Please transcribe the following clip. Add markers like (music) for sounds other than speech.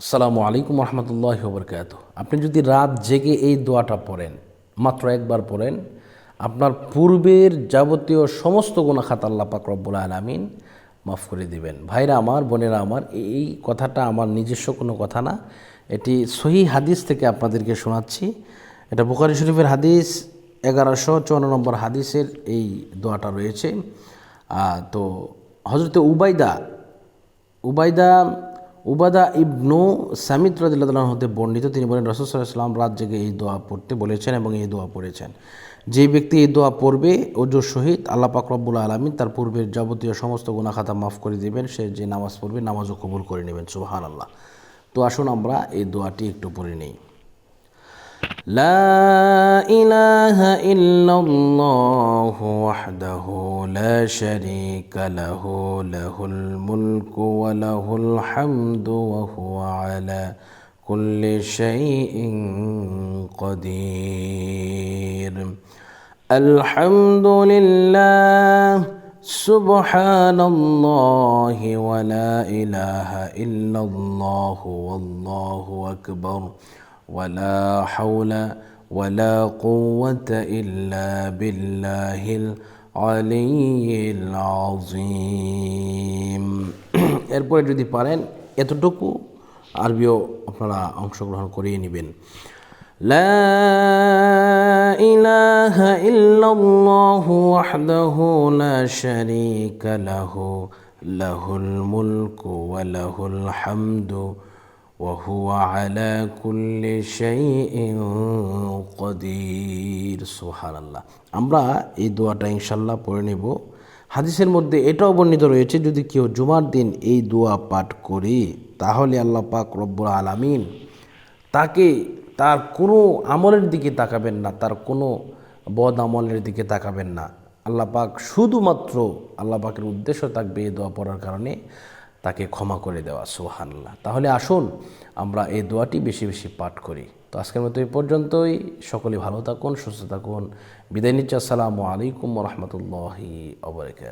আসসালামু আলাইকুম রহমতুল্লাহ বরকাত আপনি যদি রাত জেগে এই দোয়াটা পড়েন, মাত্র একবার পড়েন, আপনার পূর্বের যাবতীয় সমস্ত গুণা খাত আল্লাহ পাক রব্বুল আলমিন মাফ করে দিবেন। ভাইরা আমার, বোনেরা আমার, এই কথাটা আমার নিজস্ব কোনো কথা না। এটি সহি হাদিস থেকে আপনাদেরকে শোনাচ্ছি। এটা বুখারি শরীফের হাদিস, এগারোশো চুয়ান্ন নম্বর হাদিসের এই দোয়াটা রয়েছে। তো হজরতে উবাইদা উবাইদা উবাদা ইবনু সামিত রাজিল্লাহ হতে বর্ণিত। তিনি বলেন রসদাম রাত জেগে এই দোয়া পড়তে বলেছেন এবং এই দোয়া পড়েছেন। যে ব্যক্তি এই দোয়া পড়বে, ওজোর শহীদ আল্লাহ পাকরবুল আলমিন তার পূর্বের যাবতীয় সমস্ত গুনাখাতা মাফ করে দেবেন। সে যে নামাজ পড়বে, নামাজও কবুল করে নেবেন। সুবাহান আল্লাহ তো আসুন আমরা এই দোয়াটি একটু পড়ে নিই। لا إله إلا الله وحده لا شريك له له الملك وله الحمد وهو على كل شيء قدير. الحمد لله سبحان الله ولا إله إلا الله والله أكبر. ولا حول ولا قوة إلا بالله العلي العظيم. (clears throat) এরপরে যদি পারেন এতটুকু আরবিও আপনারা অংশগ্রহণ করিয়ে নেবেন। لا إله إلا الله وحده لا شريك له له الملك وله الحمد وهو على كل شيء قدير سبحان الله আমরা এই দোয়াটা ইনশাল্লাহ পড়ে নেব হাদিসের মধ্যে এটাও বর্ণিত রয়েছে যদি কেউ জুমার দিন এই দোয়া পাঠ করি তাহলে আল্লাহ পাক রব্বুল আলামিন তাকে তার কোনো আমলের দিকে তাকাবেন না তার কোনো বদ আমলের দিকে তাকাবেন না আল্লাহ পাক শুধুমাত্র আল্লাহ পাকের উদ্দেশ্য থাকবে এই দোয়া পড়ার কারণে তাকে ক্ষমা করে দেওয়া সুহানাল্লাহ তাহলে আসুন, আমরা এই দোয়াটি বেশি বেশি পাঠ করি। তো আজকের মতো এই পর্যন্তই। সকলে ভালো থাকুন, সুস্থ থাকুন। বিদায় নিচ্ছি। আসসালামু আলাইকুম রহমতুল্লাহি অবরকাত